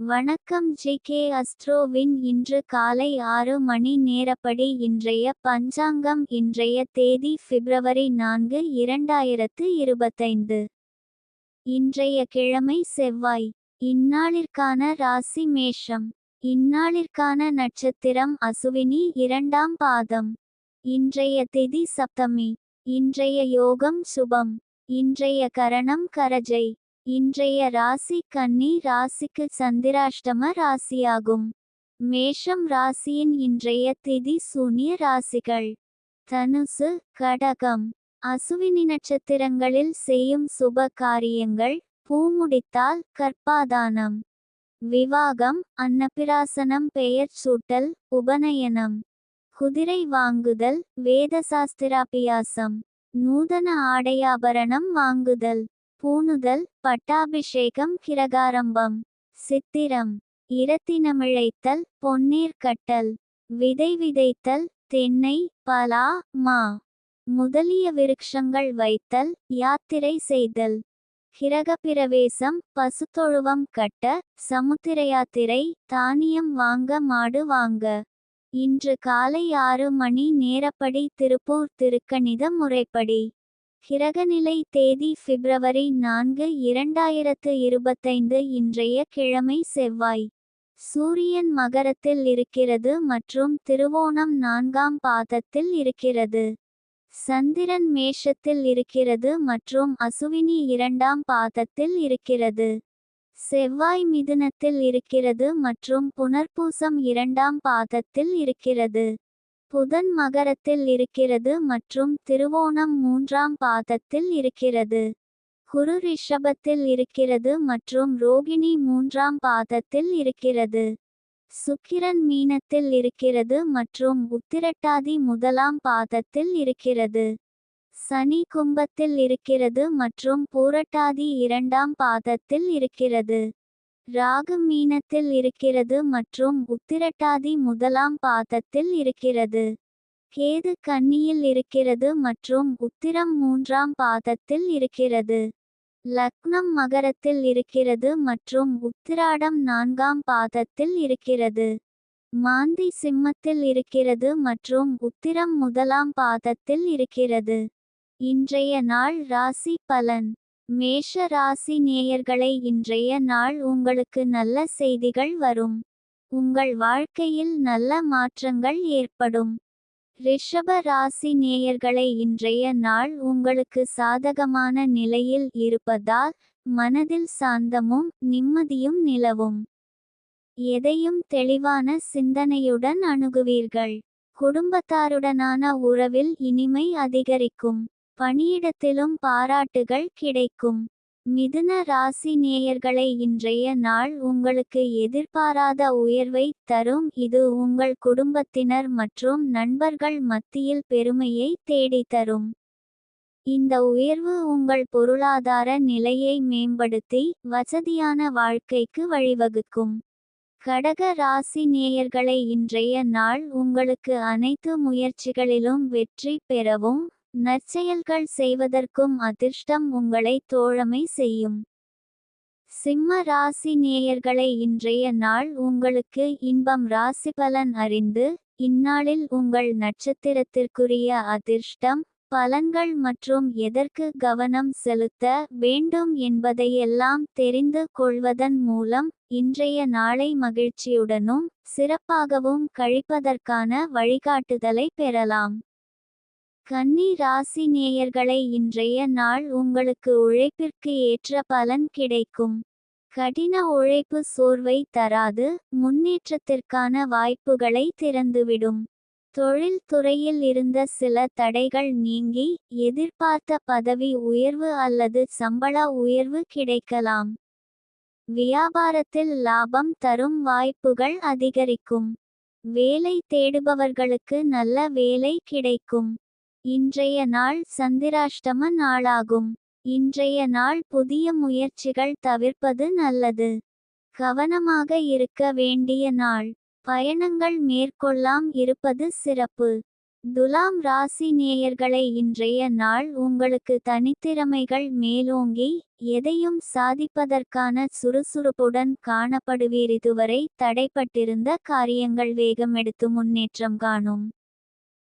வணக்கம் G K அஸ்ட்ரோவின் இன்று காலை ஆறு மணி நேரப்படி இன்றைய பஞ்சாங்கம் இன்றைய தேதி பிப்ரவரி நான்கு இரண்டாயிரத்து இருபத்தைந்து. இன்றைய கிழமை செவ்வாய். இந்நாளிற்கான ராசி மேஷம். இந்நாளிற்கான நட்சத்திரம் அசுவினி இரண்டாம் பாதம். இன்றைய திதி சப்தமி. இன்றைய யோகம் சுபம். இன்றைய கரணம் கரஜை. இன்றைய ராசி கன்னி ராசிக்கு சந்திராஷ்டம ராசியாகும். மேஷம் ராசியின் இன்றைய திதி சூனிய ராசிகள். தனுசு கடகம். அசுவினி நட்சத்திரங்களில் செய்யும் சுப காரியங்கள் பூமுடித்தால் கற்பாதானம் விவாகம் அன்னபிராசனம் பெயர் சூட்டல் உபநயனம். குதிரை வாங்குதல் வேதசாஸ்திராபியாசம். நூதன ஆடையாபரணம் வாங்குதல். பூணுதல் பட்டாபிஷேகம் கிரகாரம்பம் சித்திரம் இரத்தினமிழைத்தல் பொன்னீர் கட்டல் விதை விதைத்தல் தென்னை பலா மா முதலிய விருட்சங்கள் வைத்தல் யாத்திரை செய்தல் கிரகப்பிரவேசம் பசுத்தொழுவம் கட்ட சமுத்திர யாத்திரை தானியம் வாங்க மாடு வாங்க. இன்று காலை ஆறு மணி நேரப்படி திருப்பூர் திருக்கணித முறைப்படி. கிரகநிலை தேதி பிப்ரவரி நான்கு இரண்டாயிரத்து இருபத்தைந்து இன்றைய கிழமை செவ்வாய். சூரியன் மகரத்தில் இருக்கிறது மற்றும் திருவோணம் நான்காம் பாதத்தில் இருக்கிறது. சந்திரன் மேஷத்தில் இருக்கிறது மற்றும் அசுவினி இரண்டாம் பாதத்தில் இருக்கிறது. செவ்வாய் மிதுனத்தில் இருக்கிறது மற்றும் புனர்பூசம் இரண்டாம் பாதத்தில் இருக்கிறது. புதன் மகரத்தில் இருக்கிறது மற்றும் திருவோணம் மூன்றாம் பாதத்தில் இருக்கிறது. குரு ரிஷபத்தில் இருக்கிறது மற்றும் ரோகிணி மூன்றாம் பாதத்தில் இருக்கிறது. சுக்கிரன் மீனத்தில் இருக்கிறது மற்றும் உத்திரட்டாதி முதலாம் பாதத்தில் இருக்கிறது. சனி கும்பத்தில் இருக்கிறது மற்றும் பூரட்டாதி இரண்டாம் பாதத்தில் இருக்கிறது. ராகு மீனத்தில் இருக்கிறது மற்றும் உத்திரட்டாதி முதலாம் பாதத்தில் இருக்கிறது. கேது கன்னியில் இருக்கிறது மற்றும் உத்திரம் மூன்றாம் பாதத்தில் இருக்கிறது. லக்னம் மகரத்தில் இருக்கிறது மற்றும் உத்திராடம் நான்காம் பாதத்தில் இருக்கிறது. மாந்தி சிம்மத்தில் இருக்கிறது மற்றும் உத்திரம் முதலாம் பாதத்தில் இருக்கிறது. இன்றைய நாள் ராசி பலன். மேஷ ராசி நேயர்களை இன்றைய நாள் உங்களுக்கு நல்ல செய்திகள் வரும். உங்கள் வாழ்க்கையில் நல்ல மாற்றங்கள் ஏற்படும். ரிஷப ராசி நேயர்களை இன்றைய நாள் உங்களுக்கு சாதகமான நிலையில் இருப்பதால் மனதில் சாந்தமும் நிம்மதியும் நிலவும். எதையும் தெளிவான சிந்தனையுடன் அணுகுவீர்கள். குடும்பத்தாருடனான உறவில் இனிமை அதிகரிக்கும். பணியிடத்திலும் பாராட்டுகள் கிடைக்கும். மிதுன ராசி நேயர்களை இன்றைய நாள் உங்களுக்கு எதிர்பாராத உயர்வை தரும். இது உங்கள் குடும்பத்தினர் மற்றும் நண்பர்கள் மத்தியில் பெருமையை தேடி தரும். இந்த உயர்வு உங்கள் பொருளாதார நிலையை மேம்படுத்தி வசதியான வாழ்க்கைக்கு வழிவகுக்கும். கடக ராசி நேயர்களை இன்றைய நாள் உங்களுக்கு அனைத்து முயற்சிகளிலும் வெற்றி பெறவும் நற்செயல்கள் செய்வதற்கும் அதிர்ஷ்டம் உங்களை தோழமை செய்யும். சிம்ம ராசி நேயர்களை இன்றைய நாள் உங்களுக்கு இன்பம் ராசி பலன் அறிந்து இந்நாளில் உங்கள் நட்சத்திரத்திற்குரிய அதிர்ஷ்டம் பலன்கள் மற்றும் எதற்கு கவனம் செலுத்த வேண்டும் என்பதையெல்லாம் தெரிந்து கொள்வதன் மூலம் இன்றைய நாளை மகிழ்ச்சியுடனும் சிறப்பாகவும் கழிப்பதற்கான வழிகாட்டுதலை பெறலாம். கன்னி ராசி நேயர்களை இன்றைய நாள் உங்களுக்கு உழைப்பிற்கு ஏற்ற பலன் கிடைக்கும். கடின உழைப்பு சோர்வை தராது முன்னேற்றத்திற்கான வாய்ப்புகளை திறந்துவிடும். தொழில் துறையில் இருந்த சில தடைகள் நீங்கி எதிர்பார்த்த பதவி உயர்வு அல்லது சம்பள உயர்வு கிடைக்கலாம். வியாபாரத்தில் லாபம் தரும் வாய்ப்புகள் அதிகரிக்கும். வேலை தேடுபவர்களுக்கு நல்ல வேலை கிடைக்கும். இன்றைய நாள் சந்திராஷ்டம நாளாகும். இன்றைய நாள் புதிய முயற்சிகள் தவிர்ப்பது நல்லது. கவனமாக இருக்க வேண்டிய நாள். பயணங்கள் மேற்கொள்ளாம் இருப்பது சிறப்பு. துலாம் ராசி நேயர்களை இன்றைய நாள் உங்களுக்கு தனித்திறமைகள் மேலோங்கி எதையும் சாதிப்பதற்கான சுறுசுறுப்புடன் காணப்படுவீர். இதுவரை தடைப்பட்டிருந்த காரியங்கள் வேகமெடுத்து முன்னேற்றம் காணும்.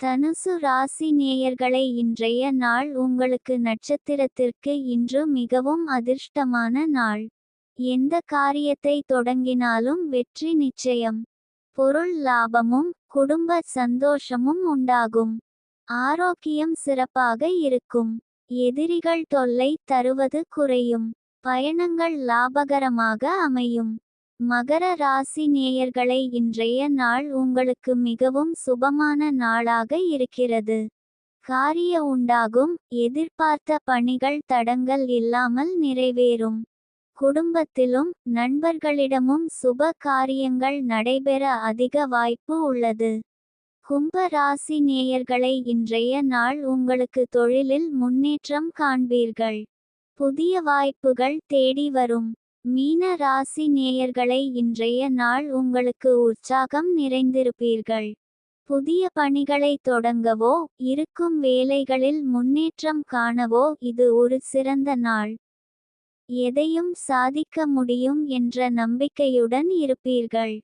தனுசு ராசி நேயர்களை இன்றைய நாள் உங்களுக்கு நட்சத்திரத்திற்கு இன்று மிகவும் அதிர்ஷ்டமான நாள். எந்த காரியத்தை தொடங்கினாலும் வெற்றி நிச்சயம். பொருள் லாபமும் குடும்ப சந்தோஷமும் உண்டாகும். ஆரோக்கியம் சிறப்பாக இருக்கும். எதிரிகள் தொல்லை தருவது குறையும். பயணங்கள் லாபகரமாக அமையும். மகர ராசி நேயர்களை இன்றைய நாள் உங்களுக்கு மிகவும் சுபமான நாளாக இருக்கிறது. காரிய உண்டாகும் எதிர்பார்த்த பணிகள் தடங்கள் இல்லாமல் நிறைவேறும். குடும்பத்திலும் நண்பர்களிடமும் சுப காரியங்கள் நடைபெற அதிக வாய்ப்பு உள்ளது. கும்ப ராசி நேயர்களை இன்றைய நாள் உங்களுக்கு தொழிலில் முன்னேற்றம் காண்பீர்கள். புதிய வாய்ப்புகள் தேடி வரும். மீன ராசி நேயர்களை இன்றைய நாள் உங்களுக்கு உற்சாகம் நிறைந்திருப்பீர்கள். புதிய பணிகளை தொடங்கவோ இருக்கும் வேலைகளில் முன்னேற்றம் காணவோ இது ஒரு சிறந்த நாள். எதையும் சாதிக்க முடியும் என்ற நம்பிக்கையுடன் இருப்பீர்கள்.